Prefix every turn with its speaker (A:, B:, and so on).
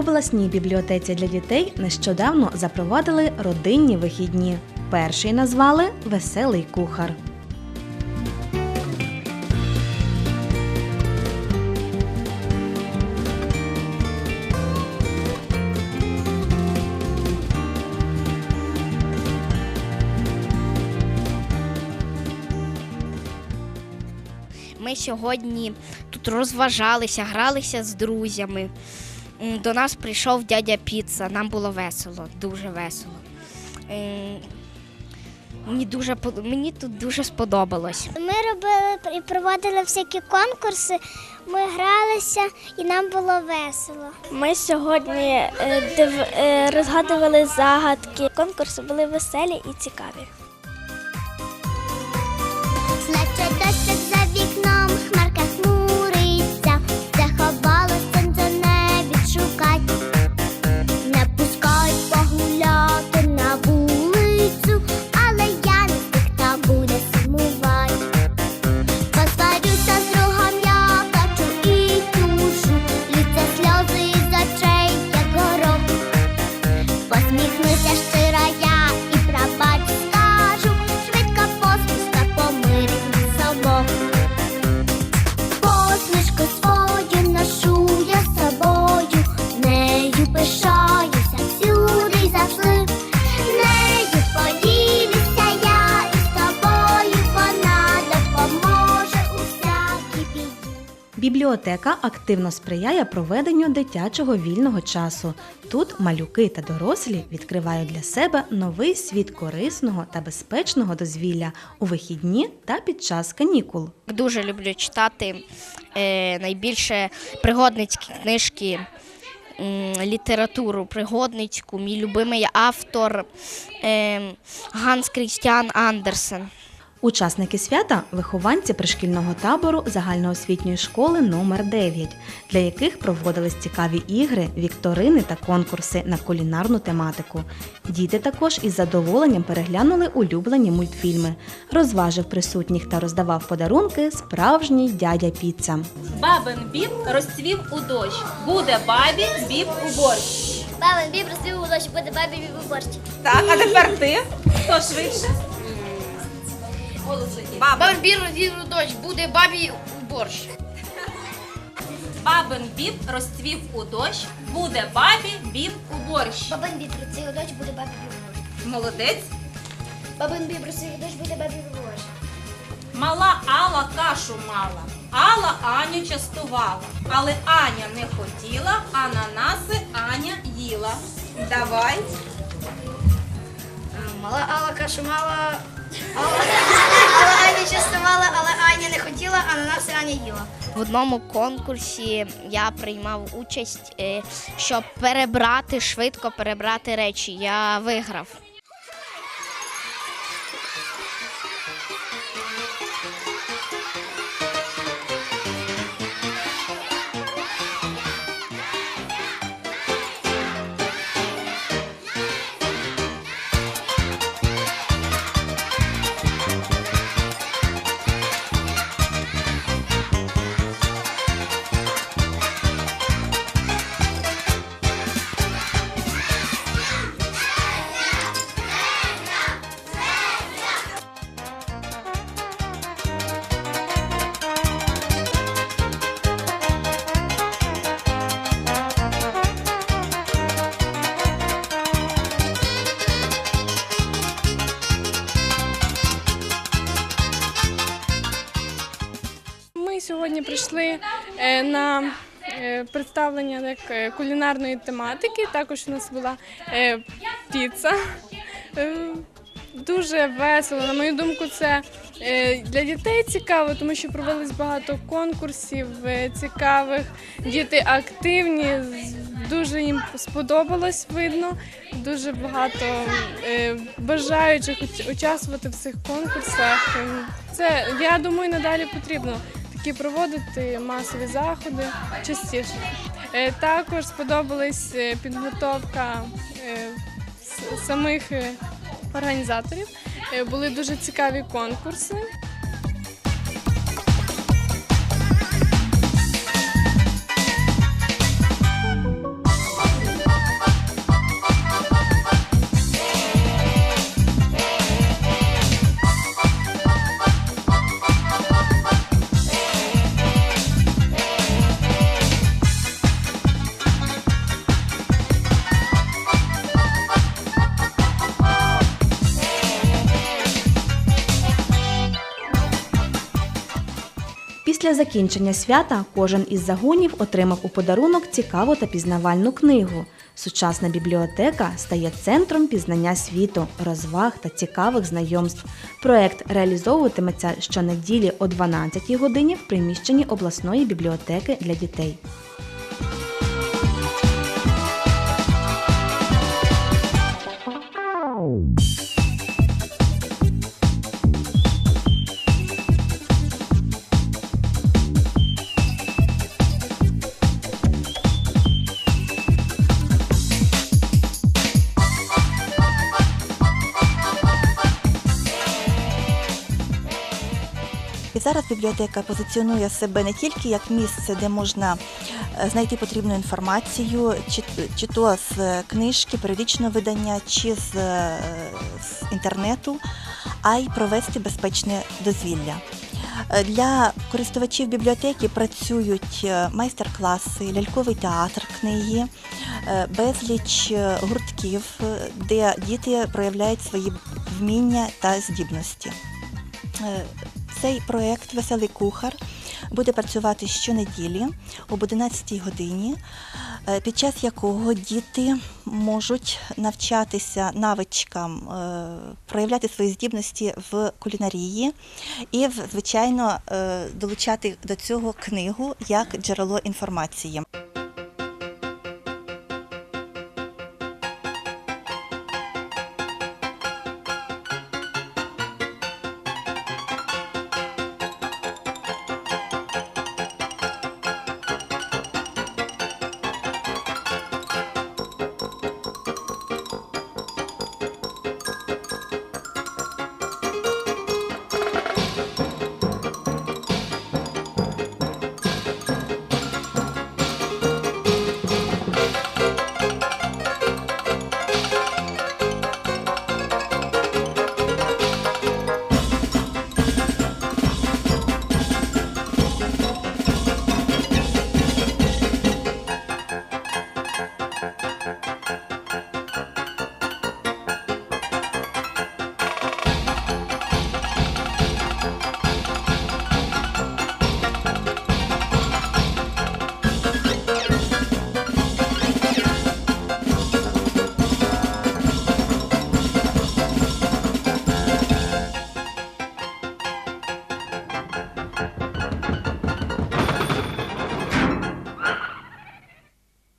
A: обласній бібліотеці для дітей нещодавно запровадили родинні вихідні. Перший назвали Веселий кухар.
B: Ми сьогодні тут розважалися, гралися з друзями. До нас прийшов дядя Піца. Нам було весело, дуже весело. Мені, дуже, мені тут дуже сподобалось.
C: Ми робили і проводили всякі конкурси, ми гралися і нам було весело. Ми сьогодні розгадували загадки. Конкурси були веселі і цікаві.
A: Бібліотека активно сприяє проведенню дитячого вільного часу. Тут малюки та дорослі відкривають для себе новий світ корисного та безпечного дозвілля у вихідні та під час канікул.
B: Дуже люблю читати е, найбільше пригодницькі книжки, літературу пригодницьку. Мій любимий автор е, Ганс Крістіан Андерсен.
A: Учасники свята вихованці пришкільного табору загальноосвітньої школи номер 9 для яких проводились цікаві ігри, вікторини та конкурси на кулінарну тематику. Діти також із задоволенням переглянули улюблені мультфільми, розважив присутніх та роздавав подарунки справжній дядя Піца.
D: Бабин біб розцвів у дощ. Буде бабі біб у борщ.
C: Бабин біб розстрілу дощ, буде бабі біб у борщ.
D: Так, а тепер ти. Хто швидше? Голос? Бабин.
B: Бабин розвів дощ, буде бабі у борщ.
D: Бабин біб розцвів у дощ. Буде бабі біб у борщ.
C: Бабин біб розстрілу дощ, буде бабі біб у борщ.
D: Молодець.
C: Бабин біб розстрілу дощ, буде бабі біб у борщ.
D: Мала Алла кашу мала. Алла Аню частувала. Але Аня не хотіла, ананаси Аня їла. Давай.
B: Мала Алла кашу мала. Але Аня частувала, але Аня не хотіла, а на нас Аня їла. В одному конкурсі я приймав участь, е, щоб перебрати, швидко перебрати речі. Я виграв.
E: Прийшли е, на е, представлення е, кулінарної тематики. Також у нас була піца. Дуже весело. На мою думку, це для дітей цікаво, тому що провелись багато конкурсів цікавих. Діти активні, дуже їм сподобалось видно. Дуже багато бажаючих участвувати в цих конкурсах. Це я думаю, надалі потрібно такі проводити масові заходи частіше. Е, Також сподобалась е, підготовка е, самих е, організаторів. Е, Були дуже цікаві конкурси.
A: Після закінчення свята кожен із загонів отримав у подарунок цікаву та пізнавальну книгу. Сучасна бібліотека стає центром пізнання світу, розваг та цікавих знайомств. Проект реалізовуватиметься щонеділі о 12 годині в приміщенні обласної бібліотеки для дітей.
F: Зараз бібліотека позиціонує себе не тільки як місце, де можна е, знайти потрібну інформацію, чи, чи то з книжки, періодичного видання, чи з, е, з інтернету, а й провести безпечне дозвілля. Для користувачів бібліотеки працюють е, майстер-класи, ляльковий театр книги, безліч гуртків, де діти проявляють свої вміння та здібності. Цей проєкт Веселий кухар буде працювати щонеділі об 11 годині, е, під час якого діти можуть навчатися навичкам, е, проявляти свої здібності в кулінарії і, звичайно, е, долучати до цього книгу як джерело інформації.